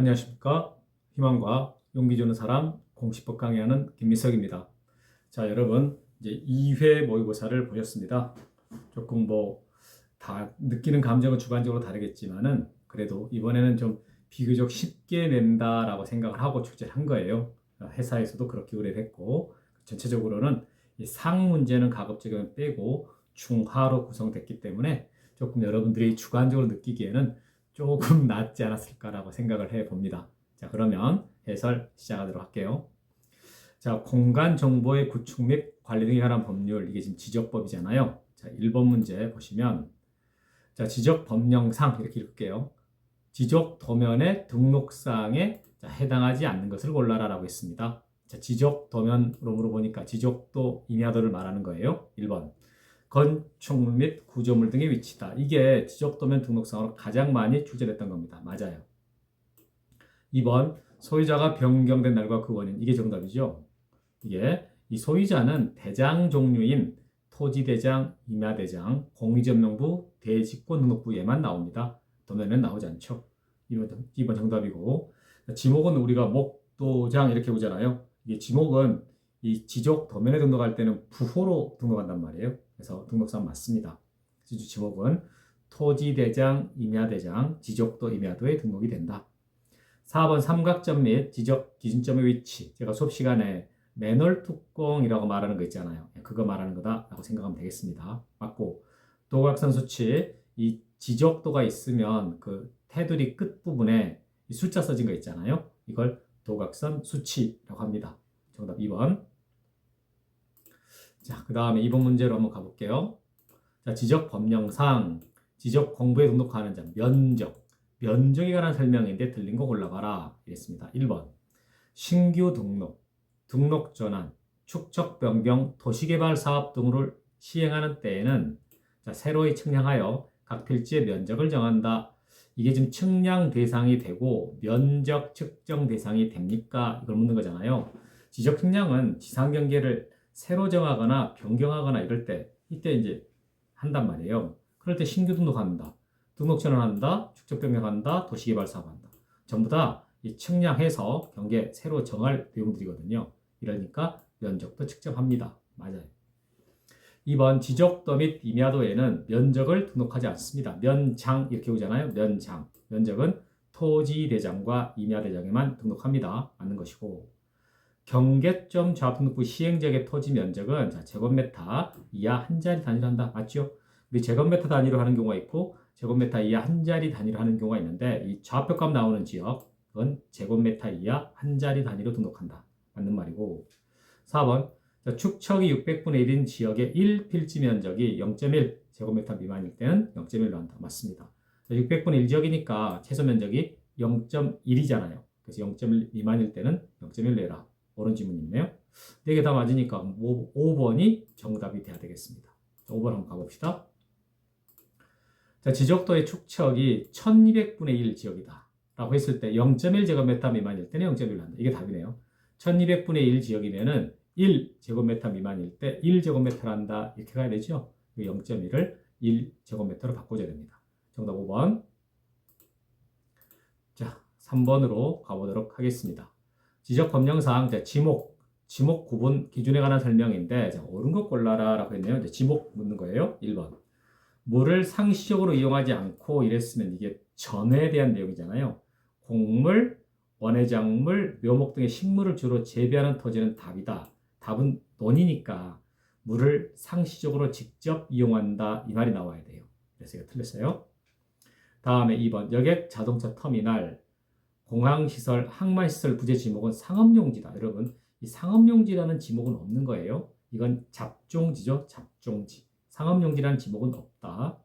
안녕하십니까. 희망과 용기 주는 사람 공시법 강의하는 김미석입니다. 자, 여러분, 이제 2회 모의고사를 보셨습니다. 조금 뭐, 다 느끼는 감정은 주관적으로 다르겠지만은, 그래도 이번에는 좀 비교적 쉽게 낸다라고 생각을 하고 출제를 한 거예요. 회사에서도 그렇게 의뢰했고, 전체적으로는 이상 문제는 가급적이면 빼고 중하로 구성됐기 때문에 조금 여러분들이 주관적으로 느끼기에는 조금 낫지 않았을까라고 생각을 해 봅니다. 자, 그러면 해설 시작하도록 할게요. 자, 공간 정보의 구축 및 관리 등에 관한 법률, 이게 지금 지적법이잖아요. 자, 1번 문제 보시면, 자, 지적 법령상 이렇게 읽을게요. 지적 도면의 등록사항에 자, 해당하지 않는 것을 골라라라고 했습니다. 자, 지적 도면으로 물어보니까 지적도 임야도를 말하는 거예요. 1번. 건축물 및 구조물 등의 위치다. 이게 지적도면 등록상으로 가장 많이 출제됐던 겁니다. 맞아요. 2번 소유자가 변경된 날과 그 원인 이게 정답이죠. 이게 이 소유자는 대장 종류인 토지대장, 임야대장, 공유전명부, 대지권 등록부에만 나옵니다. 도면에는 나오지 않죠. 2번, 2번 정답이고 지목은 우리가 목도장 이렇게 보잖아요. 이게 지목은 이 지적 도면에 등록할 때는 부호로 등록한단 말이에요. 그래서 등록상 맞습니다. 지주 지목은 토지대장, 임야대장, 지적도, 임야도에 등록이 된다. 4번 삼각점 및 지적 기준점의 위치. 제가 수업 시간에 매널 뚜껑이라고 말하는 거 있잖아요. 그거 말하는 거다라고 생각하면 되겠습니다. 맞고 도각선 수치 이 지적도가 있으면 그 테두리 끝 부분에 숫자 써진 거 있잖아요. 이걸 도각선 수치라고 합니다. 정답 2번. 자, 그 다음에 2번 문제로 한번 가볼게요. 자, 지적 법령상 지적 공부에 등록하는 자 면적 면적에 관한 설명인데 틀린 거 골라봐라 이랬습니다. 1번 신규 등록, 등록 전환, 축척 변경, 도시개발 사업 등을 시행하는 때에는 자, 새로이 측량하여 각 필지의 면적을 정한다. 이게 지금 측량 대상이 되고 면적 측정 대상이 됩니까? 이걸 묻는 거잖아요. 지적 측량은 지상 경계를 새로 정하거나 변경하거나 이럴 때 이때 이제 한단 말이에요. 그럴 때 신규 등록한다. 등록 전환한다. 축적 변경한다. 도시개발 사업한다. 전부 다 이 측량해서 경계 새로 정할 내용들이거든요. 이러니까 면적도 측정합니다. 맞아요. 2번 지적도 및 임야도에는 면적을 등록하지 않습니다. 면장 이렇게 오잖아요. 면장. 면적은 토지 대장과 임야 대장에만 등록합니다. 맞는 것이고 경계점 좌등록부 시행지역의 토지 면적은 자, 제곱미터 이하 한 자리 단위로 한다. 맞죠? 우리 제곱미터 단위로 하는 경우가 있고 제곱미터 이하 한 자리 단위로 하는 경우가 있는데 이 좌표값 나오는 지역은 제곱미터 이하 한 자리 단위로 등록한다. 맞는 말이고 4번 자, 축척이 600분의 1인 지역의 1필지 면적이 0.1 제곱미터 미만일 때는 0.1로 한다. 맞습니다. 600분의 1 지역이니까 최소 면적이 0.1이잖아요. 그래서 0.1 미만일 때는 0.1로 해라. 옳은 지문이 있네요. 4개 다 맞으니까 5번이 정답이 돼야 되겠습니다. 5번 한번 가봅시다. 자, 지적도의 축척이 1200분의 1 지역이다. 라고 했을 때 0.1제곱미터 미만일 때는 0.1로 한다. 이게 답이네요. 1200분의 1 지역이면은 1제곱미터 미만일 때 1제곱미터를 한다. 이렇게 가야 되죠. 0.1을 1제곱미터로 바꿔줘야 됩니다. 정답 5번. 자, 3번으로 가보도록 하겠습니다. 지적 법령상 지목, 지목 구분 기준에 관한 설명인데 자, 옳은 것 골라라 라고 했네요. 이제 지목 묻는 거예요. 1번. 물을 상시적으로 이용하지 않고 이랬으면 이게 전에 대한 내용이잖아요. 곡물, 원해작물, 묘목 등의 식물을 주로 재배하는 토지는 답이다. 답은 논이니까 물을 상시적으로 직접 이용한다 이 말이 나와야 돼요. 그래서 이거 틀렸어요. 다음에 2번 여객 자동차 터미널 공항시설, 항만시설 부재 지목은 상업용지다. 여러분, 이 상업용지라는 지목은 없는 거예요. 이건 잡종지죠. 잡종지. 상업용지라는 지목은 없다.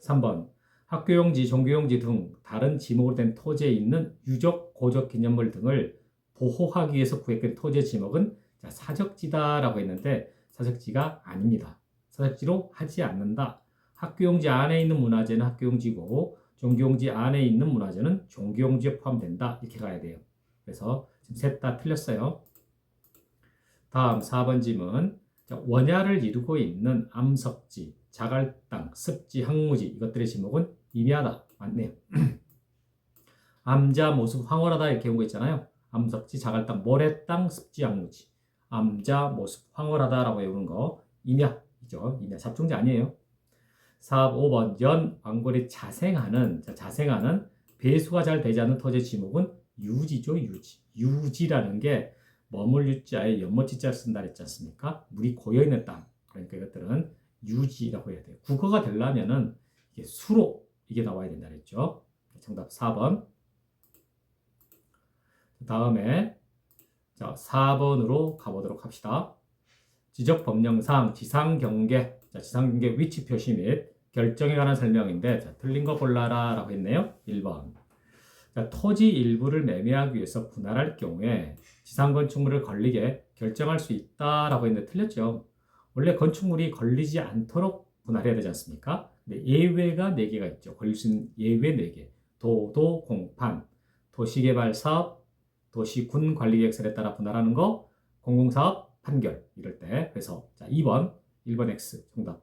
3번 학교용지, 종교용지 등 다른 지목으로 된 토지에 있는 유적, 고적 기념물 등을 보호하기 위해서 구획된 토지의 지목은 사적지다라고 했는데 사적지가 아닙니다. 사적지로 하지 않는다. 학교용지 안에 있는 문화재는 학교용지고 종교용지 안에 있는 문화재는 종교용지에 포함된다. 이렇게 가야 돼요. 그래서 지금 셋 다 틀렸어요. 다음 4번 질문. 원야를 이루고 있는 암석지, 자갈땅, 습지, 항무지 이것들의 지목은 임야다. 맞네요. 암자 모습 황홀하다 이렇게 온거 있잖아요. 암석지 자갈땅 모래땅 습지 양무지 암자 모습 황홀하다라고 외우는 거 임야이죠. 임야 잡종지 아니에요. 4, 5번 연 왕골이 자생하는 자, 자생하는 배수가 잘 되지 않는 토지의 지목은 유지죠 유지 유지라는 게 머물 유자에 연못지자를 쓴다 그랬지 않습니까? 물이 고여 있는 땅 그러니까 이것들은 유지라고 해야 돼요. 국어가 되려면은 이게 수로 이게 나와야 된다 그랬죠. 정답 4번. 다음에 자 4번으로 가보도록 합시다. 지적 법령상 지상 경계, 자 지상 경계 위치 표시 및 결정에 관한 설명인데 자, 틀린 거 골라라 라고 했네요. 1번. 자, 토지 일부를 매매하기 위해서 분할할 경우에 지상 건축물을 걸리게 결정할 수 있다라고 했는데 틀렸죠. 원래 건축물이 걸리지 않도록 분할해야 되지 않습니까? 근데 예외가 4개가 있죠. 걸릴 수 있는 예외 4개. 도 도 공판, 도시개발 사업, 도시군 관리 계획설에 따라 분할하는 거, 공공사업 판결 이럴 때. 그래서 자, 2번, 1번 X 정답.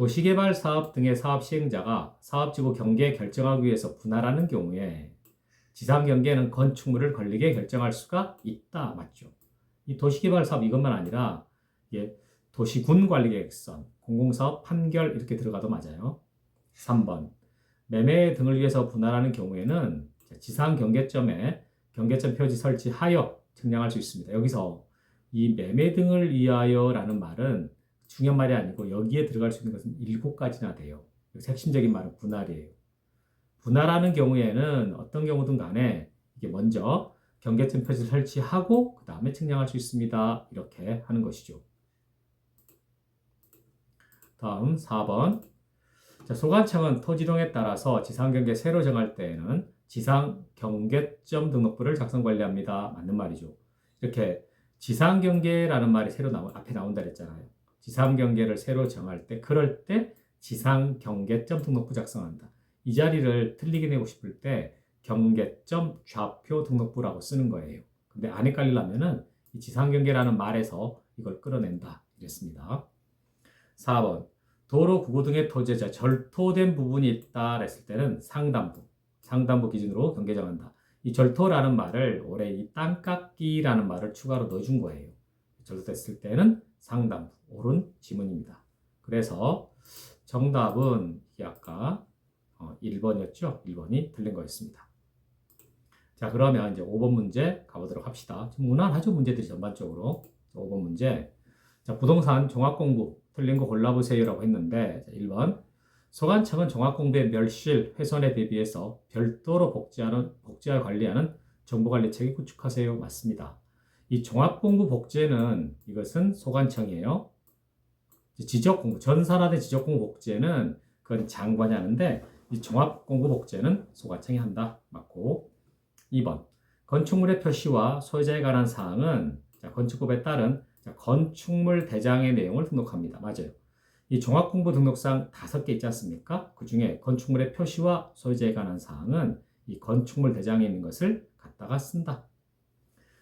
도시개발 사업 등의 사업 시행자가 사업지구 경계 결정하기 위해서 분할하는 경우에 지상 경계는 건축물을 걸리게 결정할 수가 있다. 맞죠? 이 도시개발 사업 이것만 아니라 예, 도시군 관리 계획선, 공공사업 판결 이렇게 들어가도 맞아요. 3번 매매 등을 위해서 분할하는 경우에는 지상 경계점에 경계점 표지 설치하여 측량할 수 있습니다. 여기서 이 매매 등을 위하여라는 말은 중요한 말이 아니고 여기에 들어갈 수 있는 것은 일곱 가지나 돼요. 핵심적인 말은 분할이에요. 분할하는 경우에는 어떤 경우든 간에 이게 먼저 경계점 표지를 설치하고 그 다음에 측량할 수 있습니다. 이렇게 하는 것이죠. 다음 4번. 자, 소관청은 토지동에 따라서 지상경계 새로 정할 때에는 지상경계점 등록부를 작성 관리합니다. 맞는 말이죠. 이렇게 지상경계라는 말이 새로 나오, 앞에 나온다 그랬잖아요. 지상 경계를 새로 정할 때, 그럴 때 지상 경계점 등록부 작성한다. 이 자리를 틀리게 내고 싶을 때 경계점 좌표 등록부라고 쓰는 거예요. 근데 안 헷갈리려면은 이 지상 경계라는 말에서 이걸 끌어낸다. 이랬습니다. 4번. 도로 구구 등의 토지에 절토된 부분이 있다 했을 때는 상단부, 상단부 기준으로 경계 정한다. 이 절토라는 말을 올해 이 땅깎기라는 말을 추가로 넣어준 거예요. 절토됐을 때는 상단부, 옳은 지문입니다. 그래서 정답은 아까 1번이었죠? 1번이 틀린 거였습니다. 자, 그러면 이제 5번 문제 가보도록 합시다. 좀 무난하죠? 문제들이 전반적으로. 5번 문제. 자, 부동산 종합 공부 틀린 거 골라보세요라고 했는데 자, 1번 소관청은 종합공부의 멸실 훼손에 대비해서 별도로 복지하는 복지와 관리하는 정보관리체계 구축하세요. 맞습니다. 이 종합공부 복제는 이것은 소관청이에요. 지적공부 전산화된 지적공부 복제는 그건 장관이 하는데 이 종합공부 복제는 소관청이 한다. 맞고 2번 건축물의 표시와 소유자에 관한 사항은 자, 건축법에 따른 자, 건축물 대장의 내용을 등록합니다. 맞아요. 이 종합공부 등록상 다섯 개 있지 않습니까? 그 중에 건축물의 표시와 소유자에 관한 사항은 이 건축물 대장에 있는 것을 갖다가 쓴다.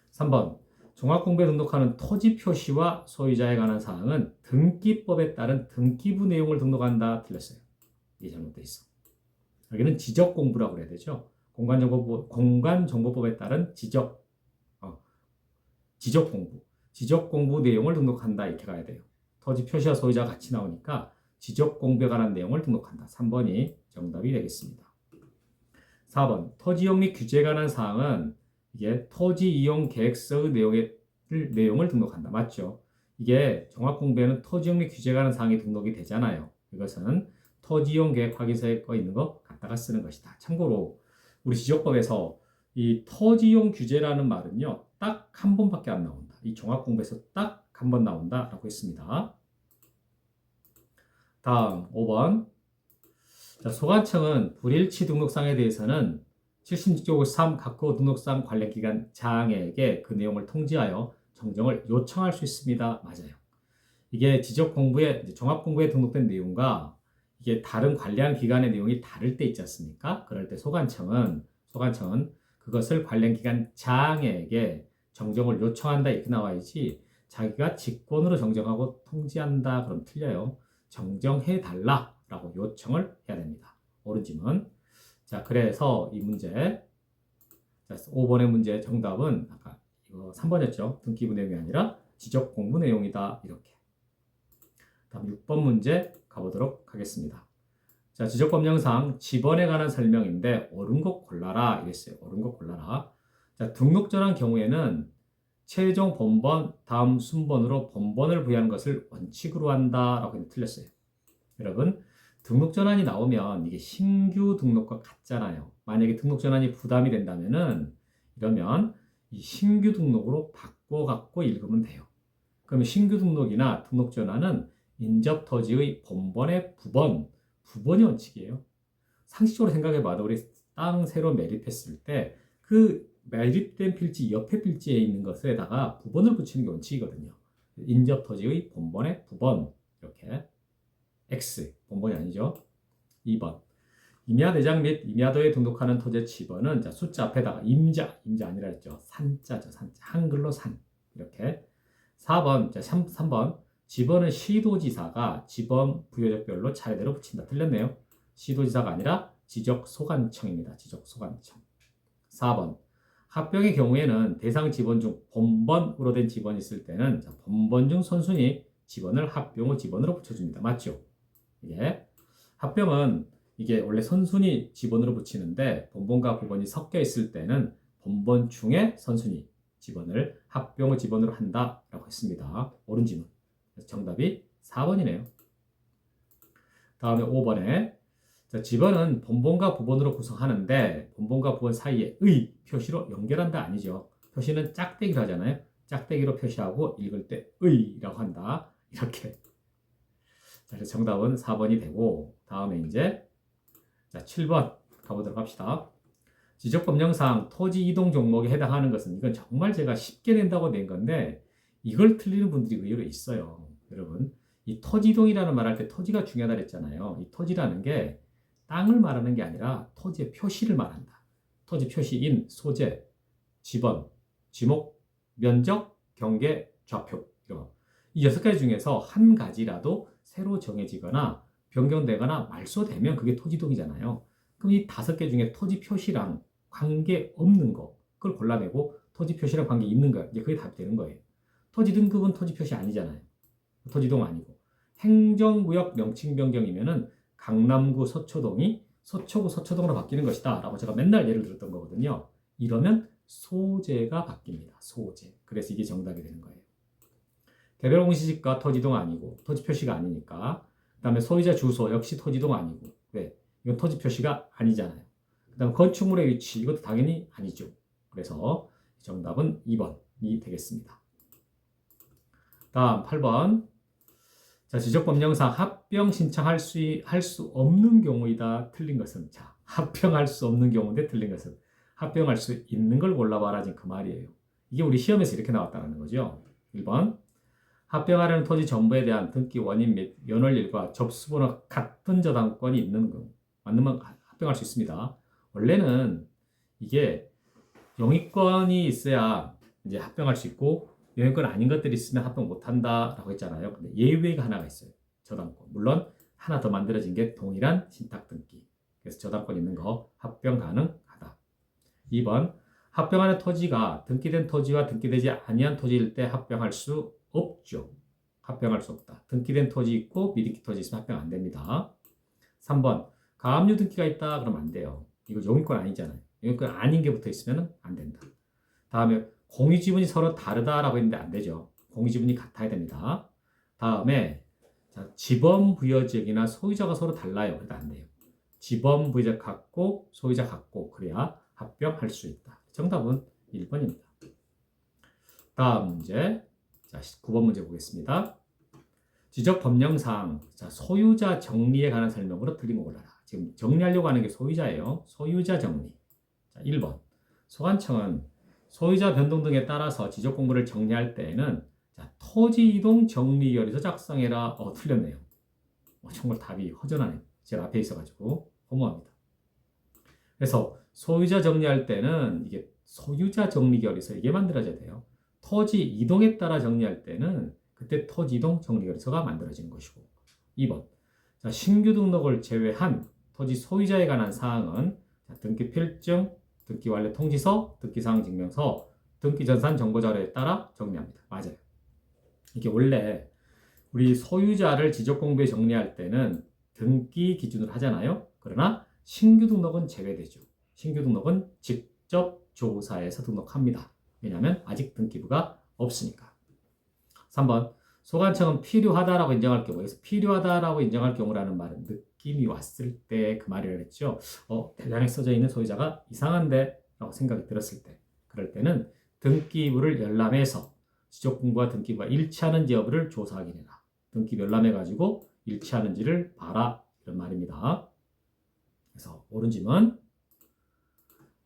3번 종합공부에 등록하는 토지 표시와 소유자에 관한 사항은 등기법에 따른 등기부 내용을 등록한다. 틀렸어요. 이게 잘못돼 있어. 여기는 지적 공부라고 그래야 되죠. 공간정보법, 공간정보법에 따른 지적, 어, 지적 공부. 지적 공부 내용을 등록한다 이렇게 가야 돼요. 토지 표시와 소유자 같이 나오니까 지적 공부에 관한 내용을 등록한다. 3번이 정답이 되겠습니다. 4번 토지용 및 규제에 관한 사항은 이게 토지 이용 계획서의 내용의 내용을 등록한다. 맞죠? 이게 종합 공부에는 토지용 및 규제에 관한 사항이 등록이 되잖아요. 이것은 토지용 계획 확인서에 거 있는 거 갖다가 쓰는 것이다. 참고로 우리 지적법에서 이 토지용 규제라는 말은요. 딱 한 번밖에 안 나온다. 이 종합 공부에서 딱 한 번 나온다라고 했습니다. 다음 5번. 자, 소관청은 불일치 등록상에 대해서는 76조국 3 각호 등록상 관련 기관 장에게 그 내용을 통지하여 정정을 요청할 수 있습니다. 맞아요. 이게 지적 공부에 종합 공부에 등록된 내용과 이게 다른 관련 기관의 내용이 다를 때 있지 않습니까? 그럴 때 소관청은 소관청은 그것을 관련 기관 장에게 정정을 요청한다 이렇게 나와야지 자기가 직권으로 정정하고 통지한다 그럼 틀려요. 정정해 달라라고 요청을 해야 됩니다. 오른지문. 자, 그래서 이 문제 자, 5번의 문제 정답은 아까 이거 3번이었죠. 등기부 내용이 아니라 지적 공부 내용이다. 이렇게. 다음 6번 문제 가보도록 하겠습니다. 자, 지적 법령상 지번에 관한 설명인데 옳은 것 골라라 이랬어요. 옳은 것 골라라. 자, 등록전환 경우에는 최종 번번 다음 순번으로 번번을 부여하는 것을 원칙으로 한다라고 틀렸어요. 여러분 등록 전환이 나오면 이게 신규 등록과 같잖아요. 만약에 등록 전환이 부담이 된다면은 이러면 이 신규 등록으로 바꿔 갖고 읽으면 돼요. 그러면 신규 등록이나 등록 전환은 인접 토지의 본번의 부번, 부번이 원칙이에요. 상식적으로 생각해 봐도 우리 땅 새로 매립했을 때 그 매립된 필지 옆에 필지에 있는 것에다가 부번을 붙이는 게 원칙이거든요. 인접 토지의 본번의 부번 이렇게 X 본번이 아니죠. 2번 임야 대장 및 임야도에 등록하는 토지의 지번은 자, 숫자 앞에다가 임자 임자 아니라 했죠. 산자죠. 산자 한글로 산 이렇게 4번 자 3, 3번 지번은 시도지사가 지번 부여적별로 차례대로 붙인다. 틀렸네요. 시도지사가 아니라 지적소관청입니다. 지적소관청. 4번 합병의 경우에는 대상 지번 중 본번으로 된 지번이 있을 때는 자, 본번 중 선순위 지번을 합병 후 지번으로 붙여줍니다. 맞죠? 이게 합병은 이게 원래 선순위 지번으로 붙이는데 본번과 부번이 섞여 있을 때는 본번 중에 선순위 지번을 합병 후 지번으로 한다라고 했습니다. 옳은. 그래서 정답이 4번이네요. 다음에 5번에 자, 지번은 본번과 부번으로 구성하는데 본번과 부번 사이에 의 표시로 연결한다 아니죠. 표시는 짝대기로 하잖아요. 짝대기로 표시하고 읽을 때 의라고 한다. 이렇게. 자, 그래서 정답은 4번이 되고 다음에 이제 자, 7번 가보도록 합시다. 지적법령상 토지 이동 종목에 해당하는 것은 이건 정말 제가 쉽게 낸다고 낸 건데 이걸 틀리는 분들이 의외로 있어요. 여러분, 이 토지 이동이라는 말할 때 토지가 중요하다 그랬잖아요. 이 토지라는 게 땅을 말하는 게 아니라 토지의 표시를 말한다. 토지 표시인 소재, 지번, 지목, 면적, 경계, 좌표 이런 이 여섯 가지 중에서 한 가지라도 새로 정해지거나 변경되거나 말소되면 그게 토지동이잖아요. 그럼 이 다섯 개 중에 토지 표시랑 관계 없는 거 그걸 골라내고 토지 표시랑 관계 있는 거 이제 그게 답이 되는 거예요. 토지 등급은 토지 표시 아니잖아요. 토지동 아니고 행정구역 명칭 변경이면은 강남구 서초동이 서초구 서초동으로 바뀌는 것이다 라고 제가 맨날 예를 들었던 거거든요. 이러면 소재가 바뀝니다. 소재. 그래서 이게 정답이 되는 거예요. 개별 공시지가 토지동 아니고 토지 표시가 아니니까 그다음에 소유자 주소 역시 토지동 아니고 왜? 이건 토지 표시가 아니잖아요. 그다음 건축물의 위치 이것도 당연히 아니죠. 그래서 정답은 2번이 되겠습니다. 다음 8번 자, 지적법령상 합병 신청할 수, 할 수 없는 경우이다. 틀린 것은 자, 합병할 수 없는 경우인데 틀린 것은 합병할 수 있는 걸 골라봐라. 지금 그 말이에요. 이게 우리 시험에서 이렇게 나왔다는 거죠. 1번 합병하려는 토지 정보에 대한 등기 원인 및 연월일과 접수번호 같은 저당권이 있는 경우 맞으면 합병할 수 있습니다. 원래는 이게 영위권이 있어야 이제 합병할 수 있고 영위권 아닌 것들이 있으면 합병 못 한다라고 했잖아요. 근데 예외가 하나가 있어요. 저당권. 물론 하나 더 만들어진 게 동일한 신탁 등기. 그래서 저당권 있는 거 합병 가능하다. 2번 합병하는 토지가 등기된 토지와 등기되지 아니한 토지일 때 합병할 수 없죠. 합병할 수 없다. 등기된 토지 있고 미등기 토지 있으면 합병 안 됩니다. 3번 가압류 등기가 있다 그러면 안 돼요. 이거 용의권 아니잖아요. 용의권 아닌 게 붙어 있으면 안 된다. 다음에 공유 지분이 서로 다르다라고 했는데 안 되죠. 공유 지분이 같아야 됩니다. 다음에 자, 지번 부여 지역이나 소유자가 서로 달라요. 그래도 안 돼요. 지번 부여지역 같고 소유자 같고 그래야 합병할 수 있다. 정답은 1번입니다. 다음 문제. 자, 9번 문제 보겠습니다. 지적 법령상 자, 소유자 정리에 관한 설명으로 거 골라라. 지금 정리하려고 하는 게 소유자예요. 소유자 정리. 자, 1번. 소관청은 소유자 변동 등에 따라서 지적 공부를 정리할 때에는 자, 토지 이동 정리결에서 작성해라. 어, 틀렸네요. 어, 정말 답이 허전하네. 제가 앞에 있어가지고 허무합니다. 그래서 소유자 정리할 때는 이게 소유자 정리결에서 이게 만들어져야 돼요. 토지 이동에 따라 정리할 때는 그때 토지 이동 정리결에서가 만들어지는 것이고 2번 자, 신규 등록을 제외한 토지 소유자에 관한 사항은 자, 등기 필증, 등기 완료 통지서, 등기 사항 증명서, 등기 전산 정보 자료에 따라 정리합니다. 맞아요. 이게 원래 우리 소유자를 지적 공부에 정리할 때는 등기 기준으로 하잖아요. 그러나 신규 등록은 제외되죠. 신규 등록은 직접 조사해서 등록합니다. 왜냐하면 아직 등기부가 없으니까. 3번 소관청은 필요하다라고 인정할 경우 여기서 필요하다라고 인정할 경우라는 말은 느낌이 왔을 때 그 말이라고 했죠. 어, 대장에 써져 있는 소유자가 이상한데 라고 생각이 들었을 때 그럴 때는 등기부를 열람해서 지적공부와 등기부가 일치하는지 여부를 조사하게 되라. 등기부 열람해가지고 일치하는지를 봐라. 이런 말입니다. 그래서 옳은 질문.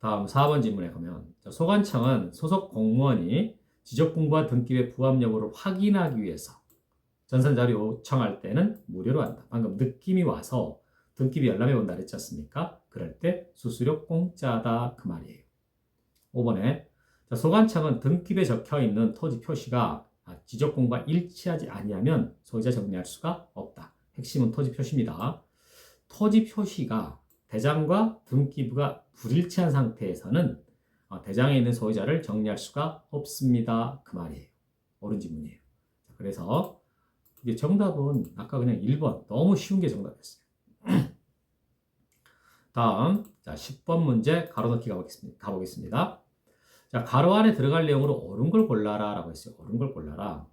다음 4번 질문에 가면 자, 소관청은 소속 공무원이 지적공부와 등기부의 부합 여부를 확인하기 위해서 전산 자료 요청할 때는 무료로 한다. 방금 느낌이 와서 등기부 열람해 본다 그랬지 않습니까? 그럴 때 수수료 공짜다 그 말이에요. 5번에 자, 소관청은 등기부에 적혀 있는 토지 표시가 아, 지적 공부와 일치하지 아니하면 소유자 정리할 수가 없다. 핵심은 토지 표시입니다. 토지 표시가 대장과 등기부가 불일치한 상태에서는 어, 대장에 있는 소유자를 정리할 수가 없습니다. 그 말이에요. 옳은 질문이에요. 자, 그래서 이게 정답은 아까 그냥 1번 너무 쉬운 게 정답이었어요. 다음 자 10번 문제 가로넣기 가보겠습니다. 가보겠습니다. 자 가로 안에 들어갈 내용으로 옳은 걸 골라라 라고 했어요. 옳은 걸 골라라.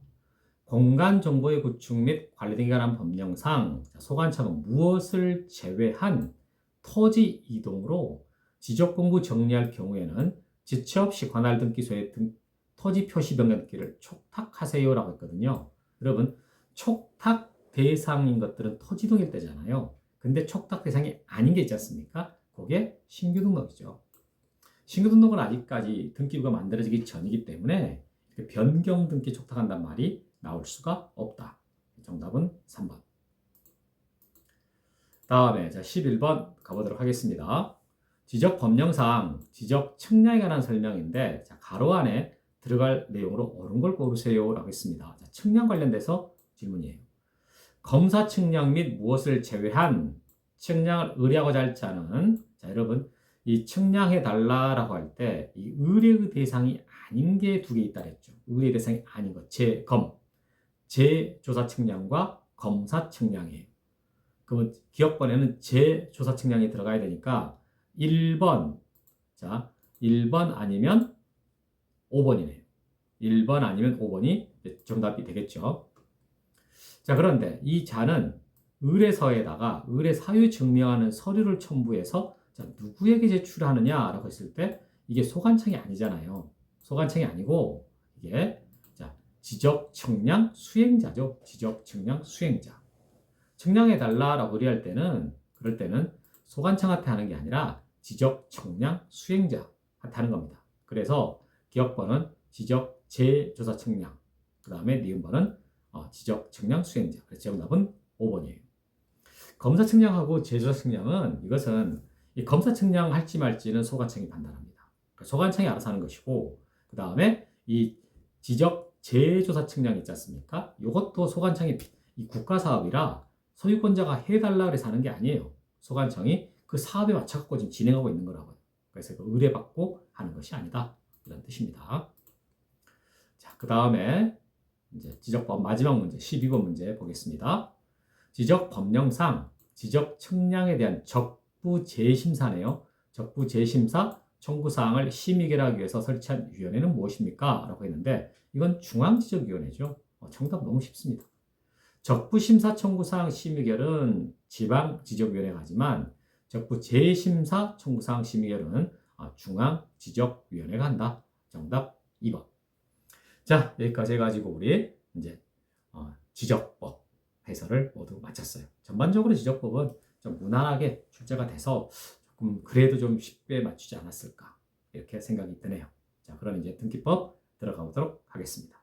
공간 정보의 구축 및 관리 등에 관한 법령상 소관청은 무엇을 제외한 토지 이동으로 지적 공부 정리할 경우에는 지체 없이 관할 등기소에 등, 토지 표시 변경 등기를 촉탁하세요라고 했거든요. 여러분 촉탁 대상인 것들은 토지 동일 때잖아요. 근데 촉탁 대상이 아닌 게 있지 않습니까? 그게 신규 등록이죠. 신규 등록은 아직까지 등기부가 만들어지기 전이기 때문에 변경 등기 촉탁한단 말이 나올 수가 없다. 정답은 3번. 다음에 자 11번 가보도록 하겠습니다. 지적 법령상 지적 측량에 관한 설명인데 자, 가로 안에 들어갈 내용으로 옳은 걸 고르세요 라고 했습니다. 자, 측량 관련돼서 질문이에요. 검사 측량 및 무엇을 제외한 측량을 의뢰하고자 할 자는 자 여러분 이 측량해 달라라고 할 때 이 의뢰의 대상이 아닌 게 두 개 있다 그랬죠. 의뢰 대상이 아닌 것 재검 재조사 측량과 검사 측량이에요. 그러면 기억번에는 재조사 측량이 들어가야 되니까 1번 자 1번 아니면 5번이네요. 1번 아니면 5번이 정답이 되겠죠. 자, 그런데 이 자는 의뢰서에다가 의뢰 사유 증명하는 서류를 첨부해서 자, 누구에게 제출하느냐라고 했을 때 이게 소관청이 아니잖아요. 소관청이 아니고 이게 자, 지적 측량 수행자죠. 지적 측량 수행자. 측량해 달라라고 의뢰할 때는 그럴 때는 소관청한테 하는 게 아니라 지적 측량 수행자한테 하는 겁니다. 그래서 기억번은 지적 재조사 측량, 그 다음에 니은번은 어, 지적 측량 수행자. 그래서 정답은 5번이에요. 검사 측량하고 재조사 측량은 이것은 이 검사 측량 할지 말지는 소관청이 판단합니다. 그러니까 소관청이 알아서 하는 것이고 그 다음에 이 지적 재조사 측량 있지 않습니까? 이것도 소관청이 이 국가 사업이라 소유권자가 해달라 그래서 하는 게 아니에요. 소관청이 그 사업에 맞춰갖고 지금 진행하고 있는 거라고요. 그래서 의뢰받고 하는 것이 아니다. 이런 뜻입니다. 자, 그 다음에 이제 지적법 마지막 문제 12번 문제 보겠습니다. 지적 법령상 지적 측량에 대한 적부 재심사네요. 적부 재심사 청구 사항을 심의 결하기 위해서 설치한 위원회는 무엇입니까? 라고 했는데 이건 중앙지적위원회죠. 어, 정답 너무 쉽습니다. 적부 심사 청구 사항 심의 결은 지방 지적위원회가 하지만 적부 재심사 청구 사항 심의 결은 어, 중앙 지적위원회가 한다. 정답 2번. 자, 여기까지 해가지고 우리 이제 어, 지적법 해설을 모두 마쳤어요. 전반적으로 지적법은 좀 무난하게 출제가 돼서 조금 그래도 좀 쉽게 맞추지 않았을까 이렇게 생각이 드네요. 자, 그럼 이제 등기법 들어가 보도록 하겠습니다.